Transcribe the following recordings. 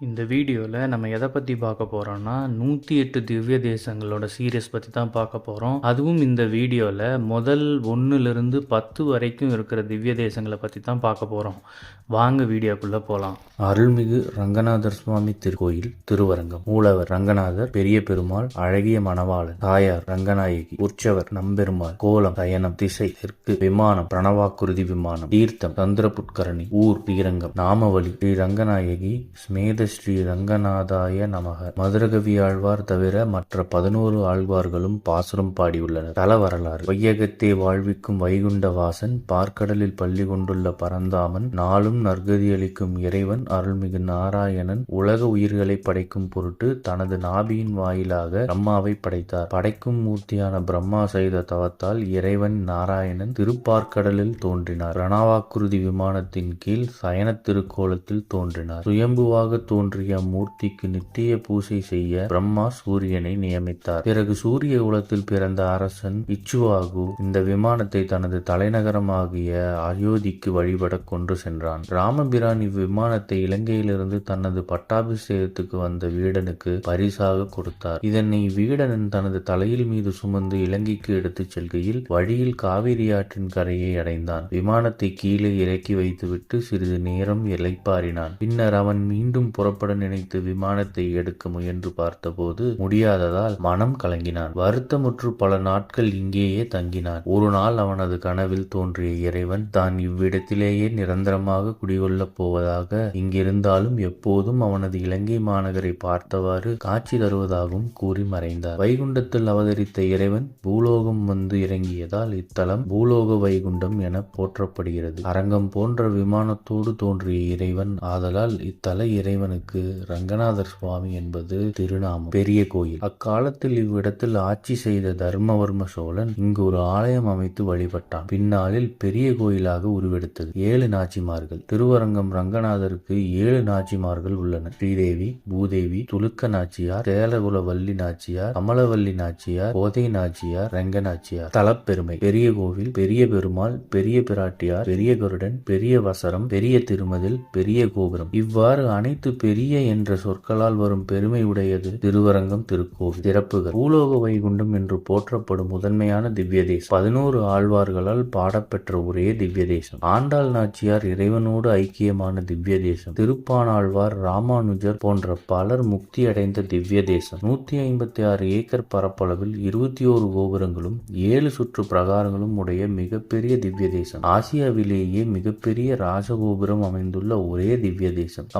இந்த வீடியோவில் நம்ம எதை பற்றி பார்க்க போகிறோம்னா நூற்றி எட்டு திவ்ய தேசங்களோட சீரியஸ் பற்றி தான் பார்க்க போகிறோம் அதுவும் இந்த வீடியோவில் முதல் ஒன்றுலேருந்து பத்து வரைக்கும் இருக்கிற திவ்ய தேசங்களை பற்றி தான் பார்க்க போகிறோம் வாங்க வீடியோக்குள்ளே போகலாம் அருள்மிகு ரங்கநாதர் சுவாமி திருக்கோயில் திருவரங்கம். மூலவர் ரங்கநாதர் பெரிய பெருமாள் அழகிய மணவாளன் தாயார் ரங்கநாயகி உற்சவர் நம்பெருமாள் கோலம் தயனம் திசை தெற்கு விமானம் பிரணவாக்குருதி விமானம் தீர்த்தம் சந்திரபுட்கரணி ஊர் ஸ்ரீரங்கம் நாமவழி ஸ்ரீ ரங்கநாயகி ஸ்மேத ஸ்ரீ ரங்கநாதாய நமக. மதுரகவி ஆழ்வார் தவிர மற்ற பதினோரு ஆழ்வார்களும் பாசுரம் பாடியுள்ளனர். தல வரலாறு. வையகத்தை வாழ்விக்கும் வைகுண்ட வாசன் பார்க்கடலில் பள்ளி கொண்டுள்ள பரந்தாமன் நாளும் நற்கதி அளிக்கும் இறைவன் அருள்மிகு நாராயணன் உலக உயிர்களை படைக்கும் பொருட்டு தனது நாபியின் வாயிலாக பிரம்மாவை படைத்தார். படைக்கும் மூர்த்தியான பிரம்மா செய்த தவத்தால் இறைவன் நாராயணன் திருப்பார்க்கடலில் தோன்றினார். பிரணவாக்குருதி விமானத்தின் கீழ் சயன திருக்கோலத்தில் தோன்றினார். சுயம்புவாக தோன்றிய மூர்த்திக்கு நித்திய பூசை செய்ய பிரம்மா சூரியனை நியமித்தார். பிறகு சூரிய குலத்தில் பிறந்த அரசன் இச்சுவாகு இந்த விமானத்தை தனது தலைநகரமாகிய அயோத்திக்கு வழிபட கொண்டு சென்றான். ராமபிரான் இவ்விமானத்தை இலங்கையிலிருந்து தனது பட்டாபிஷேகத்துக்கு வந்த வீடனுக்கு பரிசாக கொடுத்தார். இதனை வீடனன் தனது தலையில் மீது சுமந்து இலங்கைக்கு எடுத்துச் செல்கையில் வழியில் காவிரி ஆற்றின் கரையை அடைந்தான். விமானத்தை கீழே இறக்கி வைத்துவிட்டு சிறிது நேரம் இலைப்பாரினான் பின்னர் அவன் மீண்டும் புறப்பட நினைத்து விமானத்தை எடுக்க முயன்று பார்த்தபோது முடியாததால் மனம் கலங்கினான். வருத்தமுற்று பல நாட்கள் இங்கேயே தங்கினான். ஒரு நாள் அவனது கனவில் தோன்றிய இறைவன் தான் இவ்விடத்திலேயே நிரந்தரமாக குடிகொள்ளப் போவதாக இங்கிருந்தாலும் எப்போதும் அவனது இலங்கை மாநகரை பார்த்தவாறு காட்சி தருவதாகவும் கூறி மறைந்தார். வைகுண்டத்தில் அவதரித்த இறைவன் பூலோகம் வந்து இறங்கியதால் இத்தலம் பூலோக வைகுண்டம் என போற்றப்படுகிறது. அரங்கம் போன்ற விமானத்தோடு தோன்றிய இறைவன் ஆதலால் இத்தல இறைவன் இறைவனுக்கு ரங்கநாதர் சுவாமி என்பது திருநாமம். பெரிய கோயில். அக்காலத்தில் இவ்விடத்தில் ஆட்சி செய்த தர்மவர்ம சோழன் இங்கு ஒரு ஆலயம் அமைத்து வழிபட்டான். பின்னாளில் பெரிய கோயிலாக உருவெடுத்தது. ஏழு நாச்சிமார்கள். திருவரங்கம் ரங்கநாதருக்கு ஏழு நாச்சிமார்கள் உள்ளனர். ஸ்ரீதேவி பூதேவி துலுக்க நாச்சியார் சேலகுல வள்ளி நாச்சியார் கமலவல்லி நாச்சியார் கோதை நாச்சியார் ரங்க நாச்சியார். தலப்பெருமை. பெரிய கோவில் பெரிய பெருமாள் பெரிய பிராட்டியார் பெரிய கருடன் பெரிய வசரம் பெரிய திருமதில் பெரிய கோபுரம். இவ்வாறு அனைத்து பெரிய என்ற சொற்களால் வரும் பெருமை உடையது திருவரங்கம் திருக்கோவில். சிறப்புகள். பூலோக வைகுண்டம் என்று போற்றப்படும் முதன்மையான திவ்ய தேசம் பதினோரு ஆழ்வார்களால் பாடப்பெற்ற ஒரே திவ்ய தேசம் ஆண்டாள் நாச்சியார் இறைவனோடு ஐக்கியமான திவ்ய தேசம் திருப்பானாழ்வார் ராமானுஜர் போன்ற பலர் முக்தி அடைந்த திவ்ய தேசம் நூத்தி ஐம்பத்தி ஆறு ஏக்கர் பரப்பளவில் இருபத்தி ஓரு கோபுரங்களும் ஏழு சுற்று பிரகாரங்களும் உடைய மிகப்பெரிய திவ்ய தேசம் ஆசியாவிலேயே மிகப்பெரிய ராஜகோபுரம் அமைந்துள்ள ஒரே திவ்ய தேசம்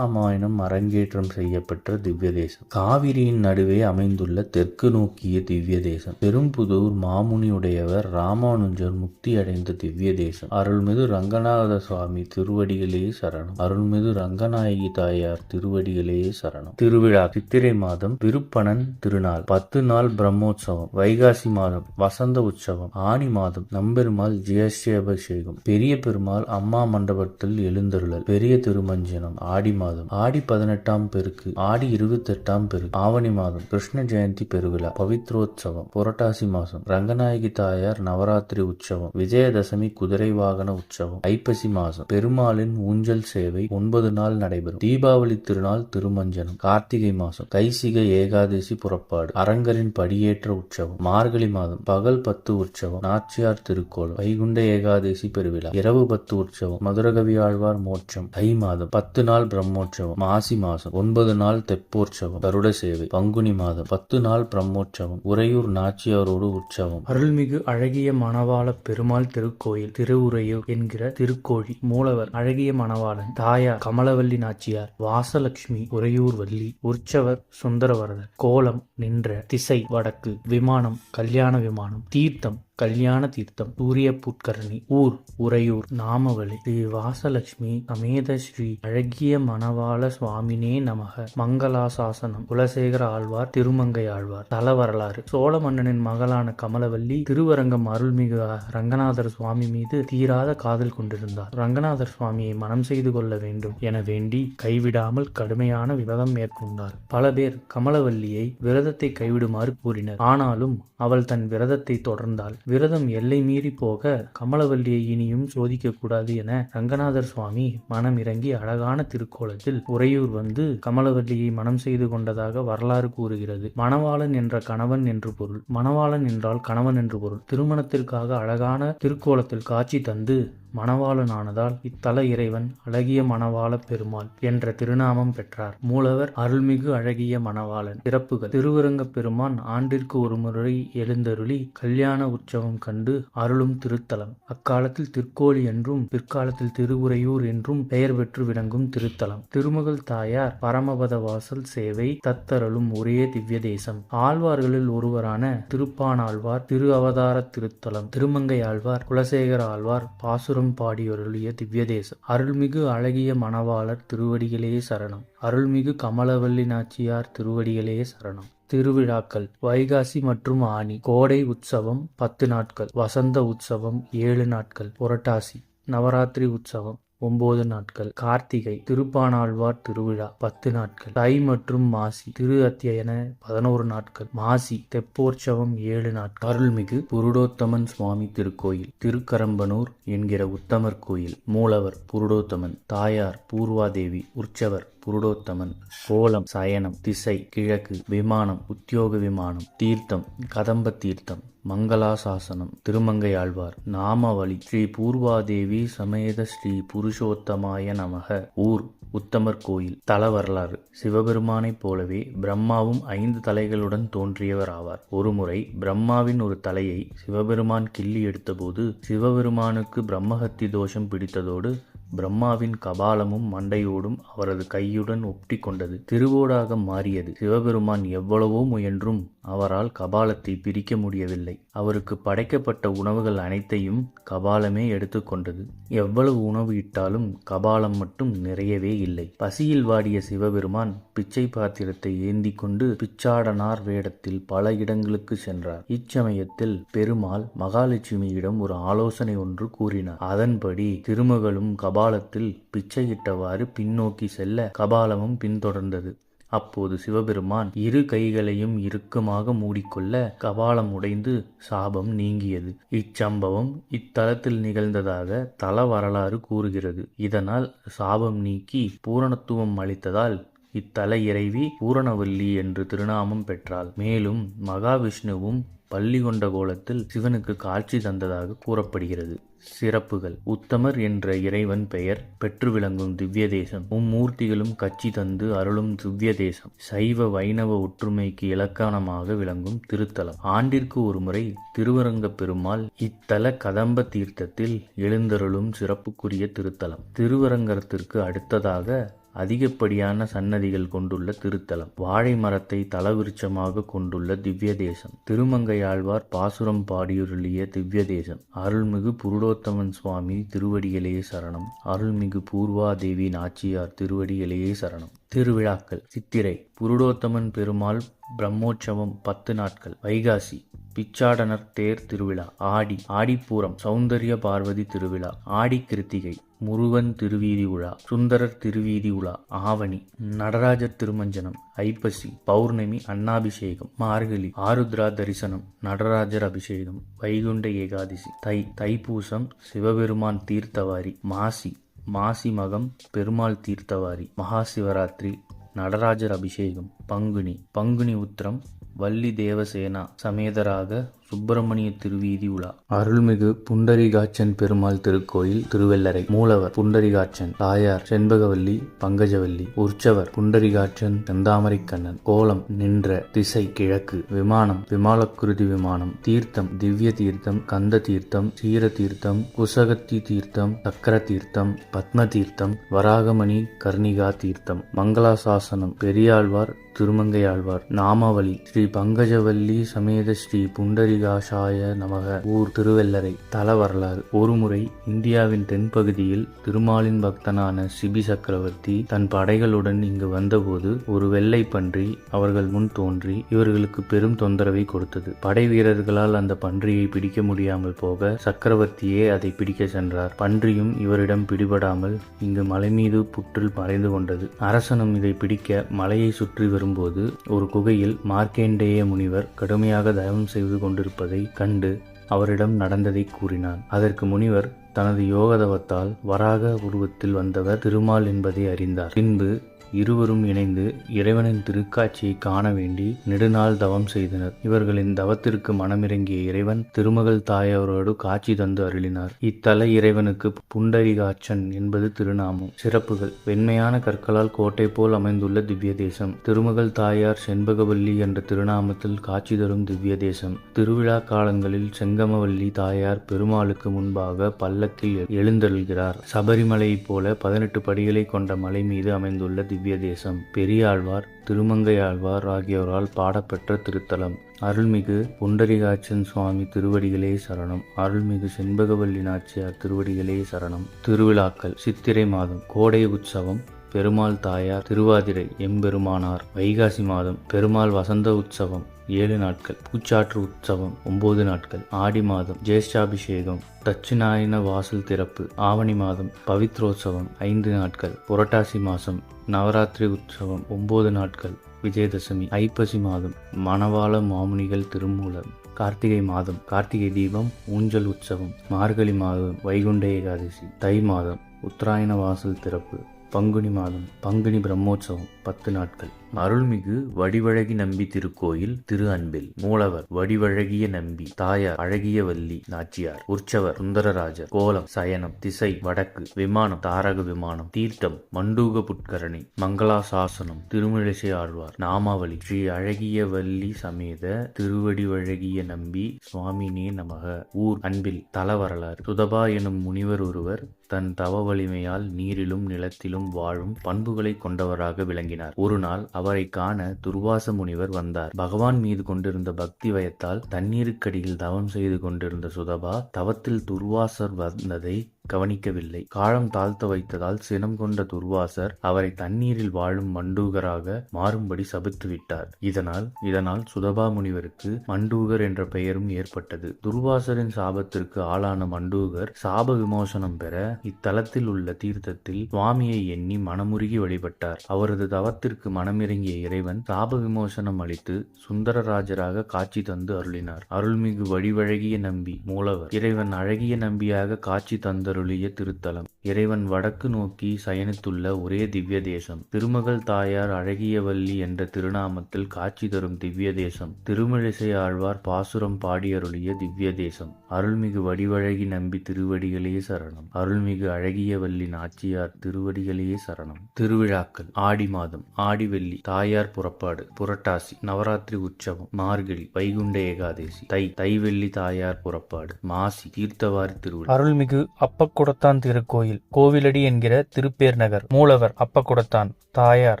ராமாயணம் அரங்கேற்றம் செய்யப்பட்ட திவ்ய தேசம் காவிரியின் நடுவே அமைந்துள்ள தெற்கு நோக்கிய திவ்ய தேசம் பெரும்புதூர் மாமுனியுடையவர் ராமானுஜர் முக்தி அடைந்த திவ்ய தேசம் அருள்மிகு ரங்கநாத சுவாமி திருவடிகளே சரணம். அருள்மிகு ரங்கநாயகி தாயார் திருவடிகளே சரணம். திருவிழா சித்திரை மாதம் விருப்பணன் திருநாள். பத்து நாள் பிரம்மோற்சவம் வைகாசி மாதம் வசந்த உற்சவம். ஆனி மாதம் நம்பெருமாள் ஜெயஸ்ரீ அபிஷேகம் பெரிய பெருமாள் அம்மா மண்டபத்தில் எழுந்தருளல். பெரிய திருமஞ்சனம். ஆடி மாதம் ஆடி ஆடி பதினெட்டாம் பெருக்கு ஆடி இருபத்தி எட்டாம் பெருக்கு ஆவணி மாதம் கிருஷ்ண ஜெயந்தி பெருவிழா பவித்ரோத்சவம் புரட்டாசி மாசம் ரங்கநாயகி தாயார் நவராத்திரி உற்சவம் விஜயதசமி குதிரை வாகன உற்சவம் ஐப்பசி மாசம் பெருமாளின் ஊஞ்சல் சேவை ஒன்பது நாள் நடைபெறும். தீபாவளி திருநாள் திருமஞ்சனம் கார்த்திகை மாசம் கைசிக ஏகாதசி புறப்பாடு அரங்கரின் படியேற்ற உற்சவம் மார்கழி மாதம் பகல் பத்து உற்சவம் நாச்சியார் திருக்கோள் வைகுண்ட ஏகாதசி பெருவிழா இரவு பத்து உற்சவம் மதுரகவி ஆழ்வார் மோட்சம் தை மாதம் பத்து நாள் பிரம்மோற்சவம் மாசி மாசம் ஒன்பது நாள் தெப்போற்சவம் கருட சேவை பங்குனி மாதம் பத்து நாள் பிரம்மோற்சவம் உறையூர் நாச்சியாரோடு உற்சவம். அருள்மிகு அழகிய மணவாள பெருமாள் திருக்கோயில் திருவுரையூர் என்கிற திருக்கோழி மூலவர் அழகிய மணவாளன் தாயார் கமலவல்லி நாச்சியார் வாசலட்சுமி உறையூர் வள்ளி உற்சவர் சுந்தரவரதர் கோலம் நின்ற திசை வடக்கு விமானம் கல்யாண விமானம் தீர்த்தம் கல்யாண தீர்த்தம் சூரிய புட்கரணி ஊர் உறையூர் நாமவழி ஸ்ரீ வாசலட்சுமி சமேத ஸ்ரீ அழகிய மணவாள சுவாமினே நமக. மங்களாசாசனம் குலசேகர ஆழ்வார் திருமங்கை ஆழ்வார் தல வரலாறு. சோழ மன்னனின் மகளான கமலவல்லி திருவரங்கம் அருள்மிகு ரங்கநாதர் சுவாமி மீது தீராத காதல் கொண்டிருந்தார். ரங்கநாதர் சுவாமியை மனம் செய்து கொள்ள வேண்டும் என வேண்டி கைவிடாமல் கடுமையான விரதம் மேற்கொண்டார். பல பேர் கமலவல்லியை விரதத்தை கைவிடுமாறு கூறினர். ஆனாலும் அவள் தன் விரதத்தை தொடர்ந்தாள். விரதம் எல்லை மீறி போக கமலவல்லியை இனியும் சோதிக்க கூடாது என ரங்கநாதர் சுவாமி மனம் இறங்கி அழகான திருக்கோலத்தில் உறையூர் வந்து கமலவல்லியை மனம் செய்து கொண்டதாக வரலாறு கூறுகிறது. மணவாளன் என்ற கணவன் என்று பொருள். மணவாளன் என்றால் கணவன் என்று பொருள். திருமணத்திற்காக அழகான திருக்கோலத்தில் காட்சி தந்து மணவாளனானதால் இத்தல இறைவன் அழகிய மணவாள பெருமாள் என்ற திருநாமம் பெற்றார். மூலவர் அருள்மிகு அழகிய மணவாளன். சிறப்புகள் திருவரங்க பெருமான் ஆண்டிற்கு ஒருமுறை எழுந்தருளி கல்யாண உற்சவம் கண்டு அருளும் திருத்தலம். அக்காலத்தில் திருக்கோழி என்றும் பிற்காலத்தில் திருவுரையூர் என்றும் பெயர் பெற்று விளங்கும் திருத்தலம். திருமகள் தாயார் பரமபத வாசல் சேவை தத்தருளும் ஒரே திவ்ய தேசம் ஆழ்வார்களில் ஒருவரான திருப்பானாழ்வார் திரு அவதார திருத்தலம். திருமங்கை ஆழ்வார் குலசேகர ஆழ்வார் பாசுரம் பாடியொருளிய திவ்ய தேசம் அருள்மிகு அழகிய மணவாளர் திருவடிகளே சரணம். அருள்மிகு கமலவல்லி நாச்சியார் திருவடிகளே சரணம். திருவிழாக்கள் வைகாசி மற்றும் ஆனி கோடை உற்சவம் பத்து நாட்கள் வசந்த உற்சவம் ஏழு நாட்கள் புரட்டாசி நவராத்திரி உற்சவம் ஒன்பது நாட்கள் கார்த்திகை திருப்பானாழ்வார் திருவிழா பத்து நாட்கள் தை மற்றும் மாசி திரு அத்தியன பதினோரு நாட்கள் மாசி தெப்போற்சவம் ஏழு நாட்கள் அருள்மிகு புருடோத்தமன் சுவாமி திருக்கோயில் திருக்கரம்பனூர் என்கிற உத்தமர் கோயில் மூலவர் புருடோத்தமன் தாயார் பூர்வாதேவி உற்சவர் புருடோத்தமன் கோலம் சயனம் திசை கிழக்கு விமானம் உத்தியோக விமானம் தீர்த்தம் கதம்ப தீர்த்தம் மங்களாசாசனம் திருமங்கை ஆழ்வார் நாமவழி ஸ்ரீ பூர்வாதேவி சமேத ஸ்ரீ புருஷோத்தமாய நமக ஊர் உத்தமர் கோயில் தல வரலாறு சிவபெருமானைப் போலவே பிரம்மாவும் ஐந்து தலைகளுடன் தோன்றியவர் ஆவார் ஒருமுறை பிரம்மாவின் ஒரு தலையை சிவபெருமான் கிள்ளி எடுத்தபோது சிவபெருமானுக்கு பிரம்மஹத்தி தோஷம் பிடித்ததோடு பிரம்மாவின் கபாலமும் மண்டையோடும் அவரது கையுடன் ஒட்டி கொண்டது. திருவோடாக மாறியது. சிவபெருமான் எவ்வளவோ முயன்றும் அவரால் கபாலத்தை பிரிக்க முடியவில்லை. அவருக்கு படைக்கப்பட்ட உணவுகள் அனைத்தையும் கபாலமே எடுத்துக்கொண்டது எவ்வளவு உணவு இட்டாலும் கபாலம் மட்டும் நிறையவே இல்லை. பசியில் வாடிய சிவபெருமான் பிச்சை பாத்திரத்தை ஏந்தி கொண்டு பிச்சாடனார் வேடத்தில் பல இடங்களுக்கு சென்றார். இச்சமயத்தில் பெருமாள் மகாலட்சுமியிடம் ஒரு ஆலோசனை ஒன்று கூறினார். அதன்படி திருமகளும் கபாலத்தில் பிச்சையிட்டவாறு பின்னோக்கி செல்ல கபாலமும் பின்தொடர்ந்தது. அப்போது சிவபெருமான் இரு கைகளையும் இறுக்கமாக மூடிக்கொள்ள கபாலம் உடைந்து சாபம் நீங்கியது. இச்சம்பவம் இத்தலத்தில் நிகழ்ந்ததாக தல வரலாறு கூறுகிறது. இதனால் சாபம் நீக்கி பூரணத்துவம் அளித்ததால் இத்தல இறைவி பூரணவல்லி என்று திருநாமம் பெற்றாள். மேலும் மகாவிஷ்ணுவும் பள்ளி கொண்ட கோலத்தில் சிவனுக்கு காட்சி தந்ததாக கூறப்படுகிறது. சிறப்புகள். உத்தமர் என்ற இறைவன் பெயர் பெற்று விளங்கும் திவ்ய தேசம் மும்மூர்த்திகளும் கட்சி தந்து அருளும் திவ்ய தேசம் சைவ வைணவ ஒற்றுமைக்கு இலக்கானமாக விளங்கும் திருத்தலம். ஆண்டிற்கு ஒருமுறை திருவரங்க பெருமாள் இத்தல கதம்ப தீர்த்தத்தில் எழுந்தருளும் சிறப்புக்குரிய திருத்தலம். திருவரங்கத்திற்கு அடுத்ததாக அதிகப்படியான சன்னதிகள் கொண்டுள்ள திருத்தலம். வாழை மரத்தை தலவிருச்சமாக கொண்டுள்ள திவ்ய தேசம் திருமங்கையாழ்வார் பாசுரம் பாடியுருளிய திவ்ய தேசம் அருள்மிகு புருடோத்தமன் சுவாமி திருவடிகளே சரணம். அருள்மிகு பூர்வாதேவி நாச்சியார் திருவடிகளே சரணம். திருவிழாக்கள். சித்திரை. புருடோத்தமன் பெருமாள் பிரம்மோற்சவம் பத்து நாட்கள். வைகாசி. பிச்சாடனர் தேர் திருவிழா ஆடி ஆடிப்பூரம் சௌந்தரிய பார்வதி திருவிழா ஆடி கிருத்திகை முருகன் திருவீதி உலா சுந்தரர் திருவீதி உலா ஆவணி நடராஜர் திருமஞ்சனம் ஐப்பசி பௌர்ணமி அன்னாபிஷேகம் மார்கழி ஆருத்ரா தரிசனம் நடராஜர் அபிஷேகம் வைகுண்ட ஏகாதசி தை தைப்பூசம் சிவபெருமான் தீர்த்தவாரி மாசி மாசி மகம் பெருமாள் தீர்த்தவாரி மகா சிவராத்திரி நடராஜர் அபிஷேகம் பங்குனி பங்குனி உத்திரம் வள்ளி தேவசேனா சமேதராக சுப்பிரமணிய திருவீதி உலா. அருள்மிகு புண்டரிகாட்சன் பெருமாள் திருக்கோயில் திருவெல்லரை மூலவர் புண்டரிகாட்சன் தாயார் செண்பகவல்லி பங்கஜவல்லி உற்சவர் புண்டரிகாட்சன் செந்தாமரைக்கண்ணன் கோலம் நின்ற திசை கிழக்கு விமானம் விமாலக்குருதி விமானம் தீர்த்தம் திவ்ய தீர்த்தம் கந்த தீர்த்தம் சீர தீர்த்தம் குசகத்தி தீர்த்தம் சக்கர தீர்த்தம் பத்ம தீர்த்தம் வராகமணி கர்ணிகா தீர்த்தம் மங்களாசாசனம் பெரியாழ்வார் திருமங்கையாழ்வார் நாமாவளி ஸ்ரீ பங்கஜவல்லி சமேத ஸ்ரீ புண்டரி புண்டரிகாஷாய நமக ஊர் திருவெல்லரை தல வரலாறு ஒருமுறை இந்தியாவின் தென்பகுதியில் திருமாலின் பக்தனான சிபி சக்கரவர்த்தி தன் படைகளுடன் இங்கு வந்தபோது ஒரு வெள்ளை பன்றி அவர்கள் முன் தோன்றி இவர்களுக்கு பெரும் தொந்தரவை கொடுத்தது படை வீரர்களால் அந்த பன்றியை பிடிக்க முடியாமல் போக சக்கரவர்த்தியே அதை பிடிக்க சென்றார் பன்றியும் இவரிடம் பிடிபடாமல் இங்கு மலை மீது புற்றில் மறைந்து கொண்டது அரசனும் இதை பிடிக்க மலையை சுற்றி வரும்போது ஒரு குகையில் மார்க்கேண்டேய முனிவர் கடுமையாக தவம் செய்து கொண்டிருப்பதை கண்டு அவரிடம் நடந்ததை கூறினான். அதற்கு முனிவர் தனது யோகதவத்தால் வராக உருவத்தில் வந்தவர் திருமால் என்பதை அறிந்தார். பின்பு இருவரும் இணைந்து இறைவனின் திருக்காட்சியை காண வேண்டி நெடுநாள் தவம் செய்தனர். இவர்களின் தவத்திற்கு மனமிறங்கிய இறைவன் திருமகள் தாயாரோடு காட்சி தந்து அருளினார். இத்தல இறைவனுக்கு புண்டரிகாட்சன் என்பது திருநாமம். சிறப்புகள். வெண்மையான கற்களால் கோட்டை போல் அமைந்துள்ள திவ்ய தேசம் திருமகள் தாயார் செண்பகவல்லி என்ற திருநாமத்தில் காட்சி தரும் திவ்ய தேசம் திருவிழா காலங்களில் செங்கமவல்லி தாயார் பெருமாளுக்கு முன்பாக பல்லக்கில் எழுந்தருள்கிறார். சபரிமலையைப் போல பதினெட்டு படிகளை கொண்ட மலை மீது அமைந்துள்ள திவ்ய தேசம் பெரியாழ்வார் திருமங்கையாழ்வார் ஆகியோரால் பாடப்பெற்ற திருத்தலம். அருள்மிகு புண்டரிகாட்சன் சுவாமி திருவடிகளே சரணம். அருள்மிகு செண்பகவல்லி நாச்சியார் திருவடிகளே சரணம். திருவிழாக்கள் சித்திரை மாதம் கோடை உற்சவம் பெருமாள் தாயார் திருவாதிரை எம்பெருமானார். வைகாசி மாதம் பெருமாள் வசந்த உற்சவம் ஏழு நாட்கள். பூச்சாற்று உற்சவம் ஒன்பது நாட்கள். ஆடி மாதம் ஜேஷ்டாபிஷேகம். தட்சிணாயன வாசல் திறப்பு ஆவணி மாதம் பவித்ரோற்சவம் ஐந்து நாட்கள். புரட்டாசி மாதம் நவராத்திரி உற்சவம் ஒன்பது நாட்கள். விஜயதசமி ஐப்பசி மாதம் மணவாள மாமுனிகள் திருமூலம் கார்த்திகை மாதம் கார்த்திகை தீபம் ஊஞ்சல் உற்சவம். மார்கழி மாதம் வைகுண்ட ஏகாதசி தை மாதம் உத்தராயண வாசல் திறப்பு பங்குனி மாதம் பங்குனி பிரம்மோற்சவம் பத்து நாட்கள். அருள்மிகு வடிவழகி நம்பி திருக்கோயில் திரு அன்பில். மூலவர் வடிவழகிய நம்பி. தாயார் அழகிய வள்ளி. நாச்சியார் உற்சவர் சுந்தரராஜர். கோலம் சயனம் திசை வடக்கு. விமானம் தாரக விமானம். தீர்த்தம் மண்டூக புட்கரணி. மங்களாசாசனம் திருமிழிசை ஆழ்வார். நாமாவளி. ஸ்ரீ அழகிய வள்ளி சமேத திருவடிவழகிய நம்பி. சுவாமினே நமக. ஊர் அன்பில் தல வரலாறு சுதபா எனும் முனிவர் ஒருவர் தன் தவ வலிமையால் நீரிலும் நிலத்திலும் வாழும் பண்புகளை கொண்டவராக விளங்கினார். ஒரு நாள் அவரை காண துர்வாச முனிவர் வந்தார். பகவான் மீது கொண்டிருந்த பக்தி வயத்தால் தண்ணீருக்கடியில் தவம் செய்து கொண்டிருந்த சுதபா தவத்தில் துர்வாசர் வந்ததை கவனிக்கவில்லை. காலம் தாழ்த்த வைத்ததால் சினம் கொண்ட துர்வாசர் அவரை தண்ணீரில் வாழும் மண்டூகராக மாறும்படி சபித்து விட்டார் இதனால் இதனால் சுதபா முனிவருக்கு மண்டூகர் என்ற பெயரும் ஏற்பட்டது. துர்வாசரின் சாபத்திற்கு ஆளான மண்டூகர் சாப விமோசனம் பெற இத்தலத்தில் உள்ள தீர்த்தத்தில் சுவாமியை எண்ணி மனமுருகி வழிபட்டார். அவரது தவத்திற்கு மனமிறங்கிய இறைவன் சாப விமோசனம் அளித்து சுந்தரராஜராக காட்சி தந்து அருளினார். அருள்மிகு வழிவழகிய நம்பி மூலவர். இறைவன் அழகிய நம்பியாக காட்சி தந்தரு அருளிய திருத்தலம். இறைவன் வடக்கு நோக்கி சயனித்துள்ள ஒரே திவ்ய தேசம் திருமகள் தாயார் அழகியவல்லி என்ற திருநாமத்தில் காட்சி தரும் திவ்ய தேசம் திருமிழிசை ஆழ்வார் பாசுரம் பாடியருளிய திவ்ய தேசம் அருள்மிகு வடிவழகி நம்பி திருவடிகளே சரணம். அருள்மிகு அழகியவல்லி நாச்சியார் திருவடிகளே சரணம். திருவிழாக்கள். ஆடி மாதம். ஆடிவெள்ளி தாயார் புறப்பாடு. புரட்டாசி. நவராத்திரி உற்சவம். மார்கழி. வைகுண்ட ஏகாதேசி. தை. தைவெள்ளி தாயார் புறப்பாடு. மாசி. தீர்த்தவாரி திருவிழா. அருள்மிகு அப்பக்குடத்தான் திருக்கோயில் கோவிலடி என்கிற திருப்பேர் நகர் மூலவர் அப்பக்குடத்தான் தாயார்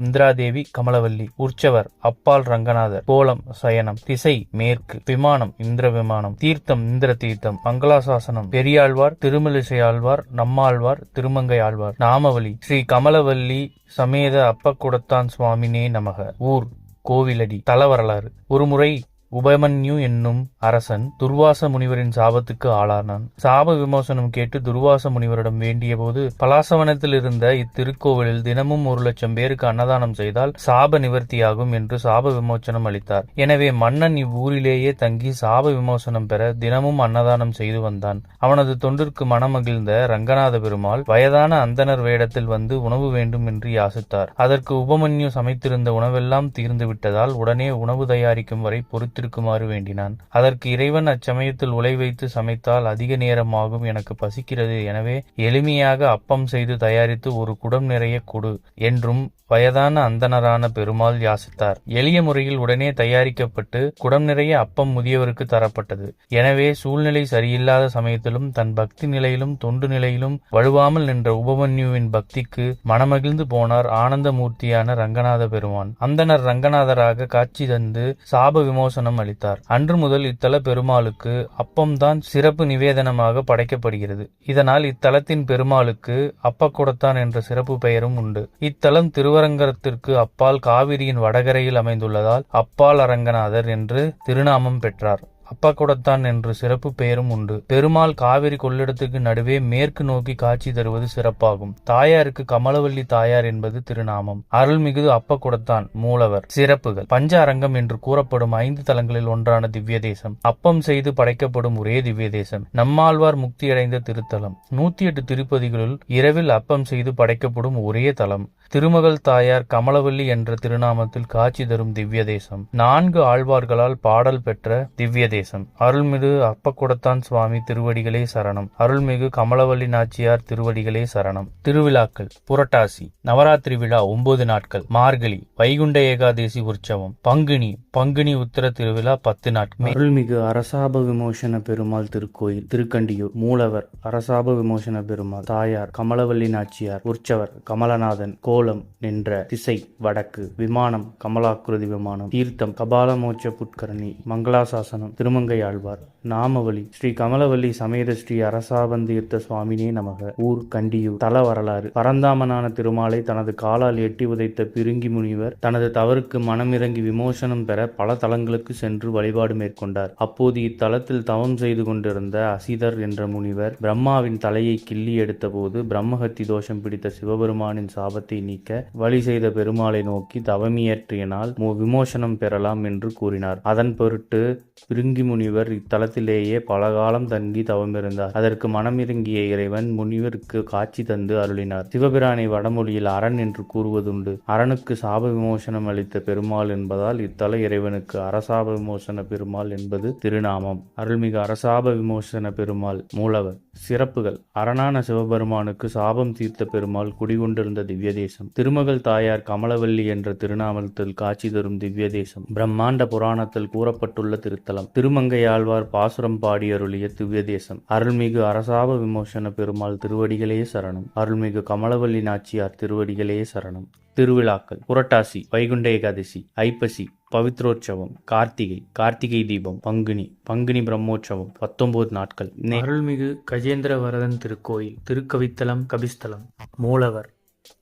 இந்திராதேவி கமலவல்லி உற்சவர் அப்பால் ரங்கநாதர் கோலம் சயனம் திசை மேற்கு விமானம் இந்திர விமானம் தீர்த்தம் இந்திர தீர்த்தம் மங்களாசாசனம் பெரியாழ்வார் திருமலிசை ஆழ்வார் நம்மாழ்வார் திருமங்கை ஆழ்வார் நாமவலி ஸ்ரீ கமலவல்லி சமேத அப்பக்குடத்தான் சுவாமினே நமக ஊர் கோவிலடி தல வரலாறு ஒருமுறை உபமன்யு என்னும் அரசன் துர்வாச முனிவரின் சாபத்துக்கு ஆளானான். சாப விமோசனம் கேட்டு துர்வாச முனிவரிடம் வேண்டியபோது பலாசவனத்தில் இருந்த இத்திருக்கோவிலில் தினமும் ஒரு லட்சம் பேருக்கு அன்னதானம் செய்தால் சாப நிவர்த்தியாகும் என்று சாப விமோசனம் அளித்தார். எனவே மன்னன் இவ்வூரிலேயே தங்கி சாப விமோசனம் பெற தினமும் அன்னதானம் செய்து வந்தான். அவனது தொண்டிற்கு மனமகிழ்ந்த ரங்கநாத பெருமாள் வயதான அந்தனர் வேடத்தில் வந்து உணவு வேண்டும் என்று யாசித்தார். அதற்கு உபமன்யு சமைத்திருந்த உணவெல்லாம் தீர்ந்து விட்டதால் உடனே உணவு தயாரிக்கும் வரை பொறுத்து வைத்திருக்குமாறு வேண்டினான். அதற்கு இறைவன் அச்சமயத்தில் உலை வைத்து சமைத்தால் அதிக நேரம் ஆகும் எனக்கு பசிக்கிறது. எனவே எளிமையாக அப்பம் செய்து தயாரித்து ஒரு குடம் நிறைய கொடு என்றும் வயதான அந்தனரான பெருமாள் யாசித்தார். எளிய முறையில் உடனே தயாரிக்கப்பட்டு குடம் நிறைய அப்பம் முதியவருக்கு தரப்பட்டது. எனவே சூழ்நிலை சரியில்லாத சமயத்திலும் தன் பக்தி நிலையிலும் தொண்டு நிலையிலும் வலுவாமல் நின்ற உபமன்யுவின் பக்திக்கு மனமகிழ்ந்து போனார் ஆனந்த மூர்த்தியான ரங்கநாத பெருமான். அந்தனர் ரங்கநாதராக காட்சி தந்து சாப விமோசனம் அளித்தார். அன்று முதல் இத்தல பெருமாளுக்கு அப்பம்தான் சிறப்பு நிவேதனமாக படைக்கப்படுகிறது. இதனால் இத்தலத்தின் பெருமாளுக்கு அப்பக்குடத்தான் என்ற சிறப்பு பெயரும் உண்டு. இத்தலம் திருவரங்கத்திற்கு அப்பால் காவிரியின் வடகரையில் அமைந்துள்ளதால் அப்பால் அரங்கநாதர் என்று திருநாமம் பெற்றார். அப்பகுடத்தான் என்று சிறப்பு பெயரும் உண்டு. பெருமாள் காவிரி கொள்ளிடத்துக்கு நடுவே மேற்கு நோக்கி காட்சி தருவது சிறப்பாகும். தாயாருக்கு கமலவல்லி தாயார் என்பது திருநாமம். அருள்மிகு அப்பகுடத்தான் மூலவர். சிறப்புகள். பஞ்ச அரங்கம் என்று கூறப்படும் ஐந்து தலங்களில் ஒன்றான திவ்ய தேசம் அப்பம் செய்து படைக்கப்படும் ஒரே திவ்ய தேசம் நம்மாழ்வார் முக்தியடைந்த திருத்தலம். நூத்தி எட்டு திருப்பதிகளுள் இரவில் அப்பம் செய்து படைக்கப்படும் ஒரே தலம். திருமகள் தாயார் கமலவல்லி என்ற திருநாமத்தில் காட்சி தரும் திவ்ய தேசம் நான்கு ஆழ்வார்களால் பாடல் பெற்ற திவ்ய தேசம் உபதேசம் அருள்மிகு அப்பக்குடத்தான் சுவாமி திருவடிகளே சரணம். அருள்மிகு கமலவல்லி நாச்சியார் திருவடிகளே சரணம். திருவிழாக்கள். புரட்டாசி. நவராத்திரி விழா ஒன்பது நாட்கள். மார்கழி. வைகுண்ட ஏகாதேசி உற்சவம். பங்குனி. பங்குனி உத்தர திருவிழா பத்து நாட்கள் அருள்மிகு அரசாப விமோசன பெருமாள் திருக்கோயில் திருக்கண்டியூர். மூலவர் அரசாப விமோசன பெருமாள். தாயார் கமலவல்லி நாச்சியார். உற்சவர் கமலநாதன். கோலம் நின்ற திசை வடக்கு. விமானம் கமலாக்குருதி விமானம். தீர்த்தம் கபாலமோட்ச புட்கரணி. மங்களாசாசனம். திரு திருமங்கை ஆழ்வார். நாமவழி ஸ்ரீ கமலவல்லி சமேத ஸ்ரீ அரசாபந்தீர்த்த சுவாமினே நமக. ஊர் கண்டியூர். தல வரலாறு. பரந்தாமனான திருமாலை தனது காலால் எட்டி உதைத்த பிருங்கி முனிவர் தனது தவறுக்கு மனமிறங்கி விமோசனம் பெற பல தலங்களுக்கு சென்று வழிபாடு மேற்கொண்டார். அப்போது இத்தலத்தில் தவம் செய்து கொண்டிருந்த அசிதர் என்ற முனிவர் பிரம்மாவின் தலையை கிள்ளி எடுத்தபோது பிரம்மஹத்தி தோஷம் பிடித்த சிவபெருமானின் சாபத்தை நீக்க வழி செய்த பெருமாளை நோக்கி தவமியற்றியனால் விமோசனம் பெறலாம் என்று கூறினார். அதன் பொருட்டு பிருங்கி முனிவர் இத்தலத்திலேயே பல காலம் தங்கி தவமிருந்தார். அதற்கு மனமிறங்கிய இறைவன் முனிவருக்கு காட்சி தந்து அருளினார். சிவபிரானை வடமொழியில் அரண் என்று கூறுவதுண்டு. அரணுக்கு சாப விமோசனம் அளித்த பெருமாள் என்பதால் இத்தல இறைவனுக்கு அரசாப விமோசன பெருமாள் என்பது திருநாமம். அருள்மிகு அரசாப விமோசன பெருமாள் மூலவர். சிறப்புகள். அரணான சிவபெருமானுக்கு சாபம் தீர்த்த பெருமாள் குடிகொண்டிருந்த திவ்ய தேசம் திருமகள் தாயார் கமலவல்லி என்ற திருநாமத்தில் காட்சி தரும் திவ்ய தேசம் பிரம்மாண்ட புராணத்தில் கூறப்பட்டுள்ள திருத்தலம். திருமங்கையாழ்வார் பாசுரம் பாடி அருளிய திவ்ய தேசம் அருள்மிகு அரசாப விமோசன பெருமாள் திருவடிகளே சரணம். அருள்மிகு கமலவல்லி நாச்சியார் திருவடிகளே சரணம். திருவிழாக்கள் புரட்டாசி வைகுண்ட ஏகாதசி ஐப்பசி பவித்ரோற்சவம் கார்த்திகை கார்த்திகை தீபம் பங்குனி பங்குனி பிரம்மோற்சவம் பத்தொன்பது நாட்கள். அருள்மிகு கஜேந்திரவரதன் திருக்கோயில் திருக்கவித்தலம் கபிஸ்தலம் மூலவர்.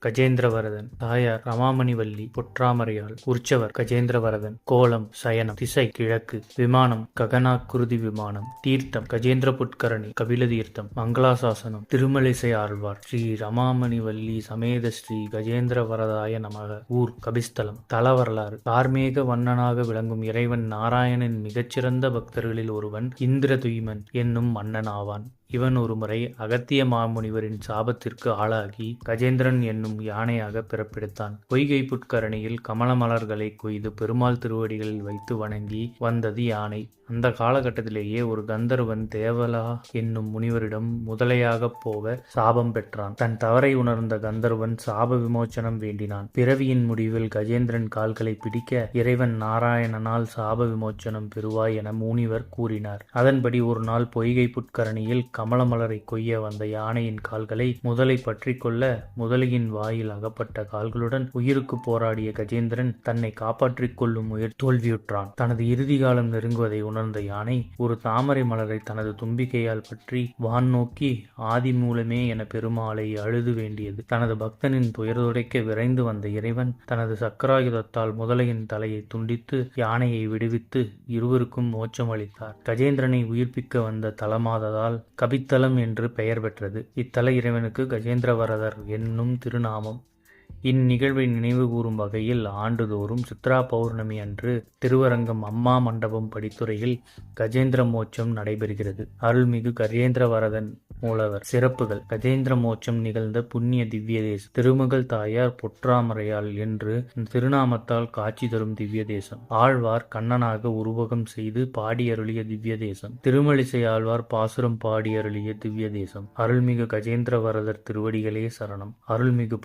கஜேந்திரவரதன் தாயார் ரமாமணிவல்லி பொற்றாமரையால் உற்சவர் கஜேந்திரவரதன் கோலம் சயனம் திசை கிழக்கு விமானம் ககனாக்குருதி விமானம் தீர்த்தம் கஜேந்திர புட்கரணி கபில தீர்த்தம் மங்களாசாசனம் திருமலிசை ஆழ்வார் ஸ்ரீ ரமாமணிவல்லி சமேத ஸ்ரீ கஜேந்திரவரதாய நமக ஊர் கபிஸ்தலம் தல வரலாறு கார்மேக வண்ணனாக விளங்கும் இறைவன் நாராயணன் மிகச்சிறந்த பக்தர்களில் ஒருவன் இந்திர துய்மன் என்னும் மன்னன் ஆவான் இவன் ஒருமுறை அகத்திய மாமுனிவரின் சாபத்திற்கு ஆளாகி கஜேந்திரன் என்னும் யானையாக பிறப்பெடுத்தான். பொய்கை புட்கரணியில் கமலமலர்களை கொய்து பெருமாள் திருவடிகளில் வைத்து வணங்கி வந்தது யானை. அந்த காலகட்டத்திலேயே ஒரு கந்தர்வன் தேவலா என்னும் முனிவரிடம் முதலையாகப் போக சாபம் பெற்றான். தன் தவறை உணர்ந்த கந்தர்வன் சாப விமோச்சனம் வேண்டினான். பிறவியின் முடிவில் கஜேந்திரன் கால்களை பிடிக்க இறைவன் நாராயணனால் சாப விமோச்சனம் பெறுவாய் என முனிவர் கூறினார். அதன்படி ஒரு நாள் பொய்கை புட்கரணியில் கமலமலரை கொய்ய வந்த யானையின் கால்களை முதலை பற்றி கொள்ள முதலையின் வாயில் அகப்பட்ட கால்களுடன் உயிருக்கு போராடிய கஜேந்திரன் தன்னை காப்பாற்றிக் கொள்ளும் முயற் தோல்வியுற்றான். தனது இறுதி காலம் நெருங்குவதை உணர்ந்த யானை ஒரு தாமரை மலரை தனது தும்பிக்கையால் பற்றி வான் நோக்கி ஆதி மூலமே என பெருமாளை அழுது வேண்டியது தனது பக்தனின் துயர்துடைக்க விரைந்து வந்த இறைவன் தனது சக்கராயுதத்தால் முதலையின் தலையை துண்டித்து யானையை விடுவித்து இருவருக்கும் மோட்சம் அளித்தார். கஜேந்திரனை உயிர்ப்பிக்க வந்த தலமாததால் கபித்தலம் என்று பெயர் பெற்றது. இத்தல இறைவனுக்கு கஜேந்திரவரதர் என்னும் திருநாமம். இந்நிகழ்வை நினைவுகூறும் வகையில் ஆண்டுதோறும் சித்ரா பௌர்ணமி அன்று திருவரங்கம் அம்மா மண்டபம் படித்துறையில் கஜேந்திர மோட்சம் நடைபெறுகிறது. அருள்மிகு கஜேந்திரவரதன் மூலவர் சிறப்புகள். கஜேந்திர மோட்சம் நிகழ்ந்த புண்ணிய திவ்ய தேசம். திருமகள் தாயார் பொற்றாமறையால் என்று திருநாமத்தால் காட்சி தரும் திவ்ய தேசம். ஆழ்வார் கண்ணனாக உருவகம் செய்து பாடியருளிய திவ்ய தேசம். திருமலிசை ஆழ்வார் பாசுரம் பாடியருளிய திவ்ய தேசம். அருள்மிகு கஜேந்திரவரதர் திருவடிகளே சரணம். அருள்மிகு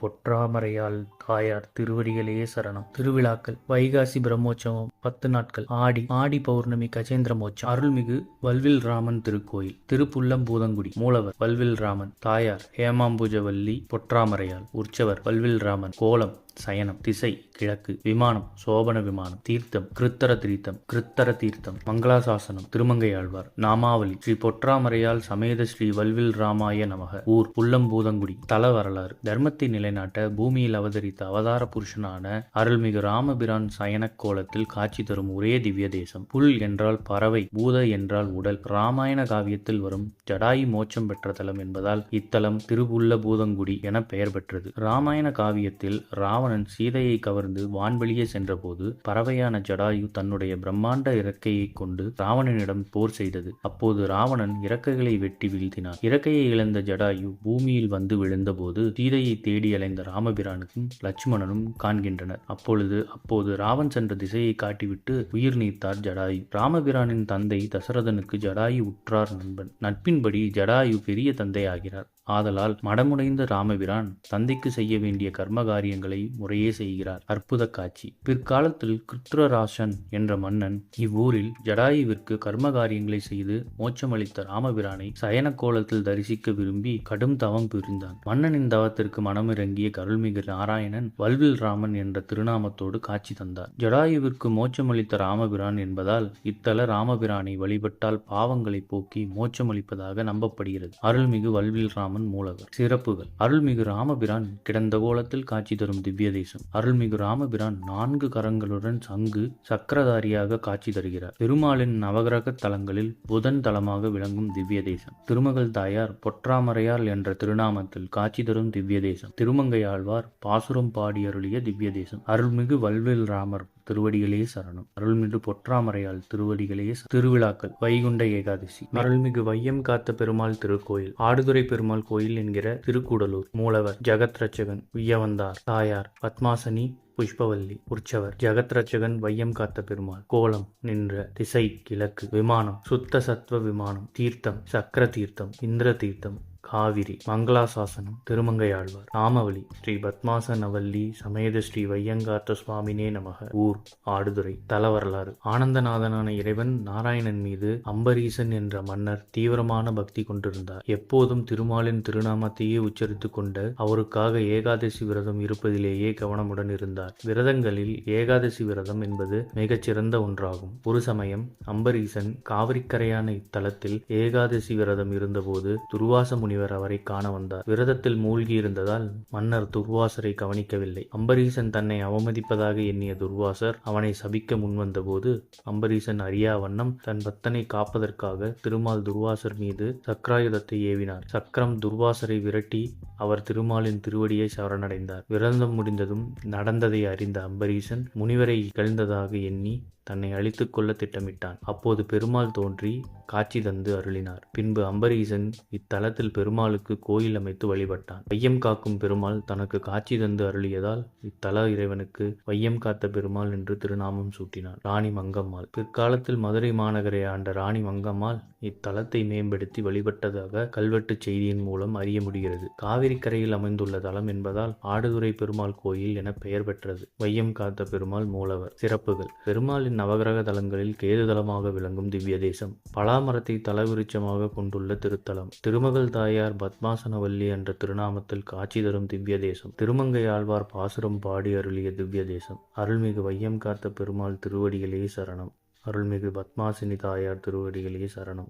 தாயால் தாயார் திருவடிகளே சரணம். திருவிழாக்கள் வைகாசி பிரம்மோற்சவம் பத்து நாட்கள் ஆடி ஆடி பௌர்ணமி கஜேந்திர மோட்சம். அருள்மிகு வல்வில் ராமன் திருக்கோயில் திருப்புள்ளம் பூதங்குடி மூலவர் வல்வில் ராமன் தாயார் ஹேமாம்பூஜவல்லி பொற்றாமரையால் உற்சவர் வல்வில் ராமன் கோலம் சயனம் திசை கிழக்கு விமானம் சோபன விமானம் தீர்த்தம் கிருத்தர தீர்த்தம் கிருத்தர தீர்த்தம் மங்களாசாசனம் திருமங்கையாழ்வார் நாமாவளி ஸ்ரீ பொற்றாமரையால் சமேத ஸ்ரீ வல்வில் ராமாய நமக ஊர் புல்லம்பூதங்குடி தல வரலாறு தர்மத்தை நிலைநாட்ட பூமியில் அவதரித்த அவதார புருஷனான அருள்மிகு ராமபிரான் சயன கோலத்தில் காட்சி தரும் ஒரே திவ்ய தேசம். புல் என்றால் பறவை பூத என்றால் உடல் ராமாயண காவியத்தில் வரும் ஜடாயி மோட்சம் பெற்ற தலம் என்பதால் இத்தலம் திருபுல்ல பூதங்குடி என பெயர் பெற்றது. ராமாயண காவியத்தில் ராவணன் சீதையை கவர்ந்து வான்வெளியே சென்றபோது பறவையான ஜடாயு தன்னுடைய பிரம்மாண்ட இறக்கையை கொண்டு ராவணனிடம் போர் செய்தது. அப்போது ராவணன் இறக்கைகளை வெட்டி வீழ்த்தினான். இறக்கையை இழந்த ஜடாயு பூமியில் வந்து விழுந்தபோது சீதையை தேடி அலைந்த ராமபிரானுக்கும் லட்சுமணனும் காண்கின்றனர். அப்பொழுது அப்போது ராவன் சென்ற திசையை காட்டிவிட்டு உயிர் நீத்தார் ஜடாயு. ராமபிரானின் தந்தை தசரதனுக்கு ஜடாயு உற்றார் நண்பன். நட்பின்படி ஜடாயு பெரிய தந்தை ஆகிறார் ஆதலால் மடமுடைந்த ராமபிரான் தந்தைக்கு செய்ய வேண்டிய கர்ம காரியங்களை முறையே செய்கிறார். அற்புத காட்சி. பிற்காலத்தில் கிருத்ரராசன் என்ற மன்னன் இவ்வூரில் ஜடாயுவிற்கு கர்ம காரியங்களை செய்து மோட்சமளித்த ராமபிரானை சயன கோலத்தில் தரிசிக்க விரும்பி கடும் தவம் புரிந்தான். மன்னனின் தவத்திற்கு மனமிறங்கிய கருள்மிகு நாராயணன் வல்வில் ராமன் என்ற திருநாமத்தோடு காட்சி தந்தார். ஜடாயுவிற்கு மோட்சமளித்த ராமபிரான் என்பதால் இத்தல ராமபிரானை வழிபட்டால் பாவங்களை போக்கி மோட்சமளிப்பதாக நம்பப்படுகிறது. அருள்மிகு வல்வில் ராமன் ராமபிரான் மூலவர். சிறப்புகள். அருள்மிகு ராமபிரான் கிடந்த கோலத்தில் காட்சி தரும் திவ்ய தேசம். அருள்மிகு ராமபிரான் நான்கு கரங்களுடன் சங்கு சக்கரதாரியாக காட்சி தருகிறார். பெருமாளின் நவகிரக தலங்களில் புதன் தலமாக விளங்கும் திவ்ய தேசம். திருமகள் தாயார் பொற்றாமரையார் என்ற திருநாமத்தில் காட்சி தரும் திவ்ய தேசம். திருமங்கையாழ்வார் பாசுரம் பாடி அருளிய திவ்ய தேசம். அருள்மிகு வல்வில் ராமர் திருவடிகளே சரணம். அருள்மிகு பொற்றாமரையால் திருவடிகளே திருவிழாக்கள் வைகுண்ட ஏகாதசி. அருள்மிகு வையம் காத்த பெருமாள் திருக்கோயில் ஆடுதுறை பெருமாள் கோயில் என்கிற திருக்கூடலூர். மூலவர் ஜெகத் ரட்சகன் உய்யவந்தார். தாயார் பத்மாசனி புஷ்பவல்லி உற்சவர். ஜெகத் ரட்சகன் வையம் காத்த பெருமாள். கோலம் நின்ற திசை கிழக்கு விமானம். சுத்த சத்வ விமானம் தீர்த்தம் சக்கர தீர்த்தம் இந்திர தீர்த்தம். காவிரி மங்களாசாசனம் திருமங்கையாழ்வார் நாமவலி ஸ்ரீ பத்மாசனவல்லி சமேத ஸ்ரீ வையங்காத்த சுவாமினே நமக. ஊர் ஆடுதுறை தல வரலாறு ஆனந்தநாதனான இறைவன் நாராயணன் மீது அம்பரீசன் என்ற மன்னர் தீவிரமான பக்தி கொண்டிருந்தார். எப்போதும் திருமாலின் திருநாமத்தையே உச்சரித்துக் கொண்டு அவருக்காக ஏகாதசி விரதம் இருப்பதிலேயே கவனமுடன் இருந்தார். விரதங்களில் ஏகாதசி விரதம் என்பது மிகச்சிறந்த ஒன்றாகும். ஒரு சமயம் அம்பரீசன் காவிரிக்கரையான இத்தலத்தில் ஏகாதசி விரதம் இருந்தபோது துர்வாச முனிவர் அவரை காண வந்தார். விரதத்தில் மூழ்கி இருந்ததால் மன்னர் துர்வாசரை கவனிக்கவில்லை. அம்பரீசன் தன்னை அவமதிப்பதாக எண்ணிய துர்வாசர் அவனை சபிக்க முன்வந்தபோது அம்பரீசன் அறியா வண்ணம் தன் பக்தனை காப்பதற்காக திருமால் துர்வாசர் மீது சக்கராயுதத்தை ஏவினார். சக்கரம் துர்வாசரை விரட்டி அவர் திருமாலின் திருவடியை சரணடைந்தார். விரதம் முடிந்ததும் நடந்ததை அறிந்த அம்பரீசன் முனிவரை இகழ்ந்ததாக எண்ணி தன்னை அழித்து கொள்ள திட்டமிட்டான். அப்போது பெருமாள் தோன்றி காட்சி தந்து அருளினார். பின்பு அம்பரீசன் இத்தலத்தில் பெருமாளுக்கு கோயில் அமைத்து வழிபட்டான். வையம் காக்கும் பெருமாள் தனக்கு காட்சி தந்து அருளியதால் இத்தல இறைவனுக்கு வையம் காத்த பெருமாள் என்று திருநாமம் சூட்டினார் ராணி மங்கம்மாள். பிற்காலத்தில் மதுரை மாநகரை ஆண்ட ராணி மங்கம்மாள் இத்தலத்தை மேம்படுத்தி வழிபட்டதாக கல்வெட்டுச் செய்தியின் மூலம் அறிய முடிகிறது. காவிரி கரையில் அமைந்துள்ள தலம் என்பதால் ஆடுதுறை பெருமாள் கோயில் என பெயர் பெற்றது. வையம் காத்த பெருமாள் மூலவர். சிறப்புகள். பெருமாளின் நவகிரக தலங்களில் கேது தலமாக விளங்கும் திவ்ய தேசம். பலாமரத்தை தலவிருச்சமாக கொண்டுள்ள திருத்தலம். திருமகள் தாயார் பத்மாசனவல்லி என்ற திருநாமத்தில் காட்சி தரும் திவ்ய தேசம். திருமங்கை ஆழ்வார் பாசுரம் பாடி அருளிய திவ்ய தேசம். அருள்மிகு வையம் காத்த பெருமாள் திருவடிகளே சரணம். அருள்மிகு பத்மாசினி தாயார் திருவடிகளே சரணம்.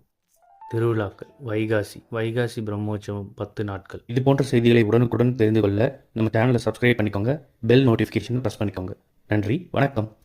திருவிழாக்கள். வைகாசி. வைகாசி பிரம்மோற்சவம் பத்து நாட்கள். இது போன்ற செய்திகளை உடனுக்குடன் தெரிந்து கொள்ள நம்ம சேனலை சப்ஸ்கிரைப் பண்ணிக்கோங்க. பெல் நோட்டிஃபிகேஷன் ப்ரெஸ் பண்ணிக்கோங்க. நன்றி. வணக்கம்.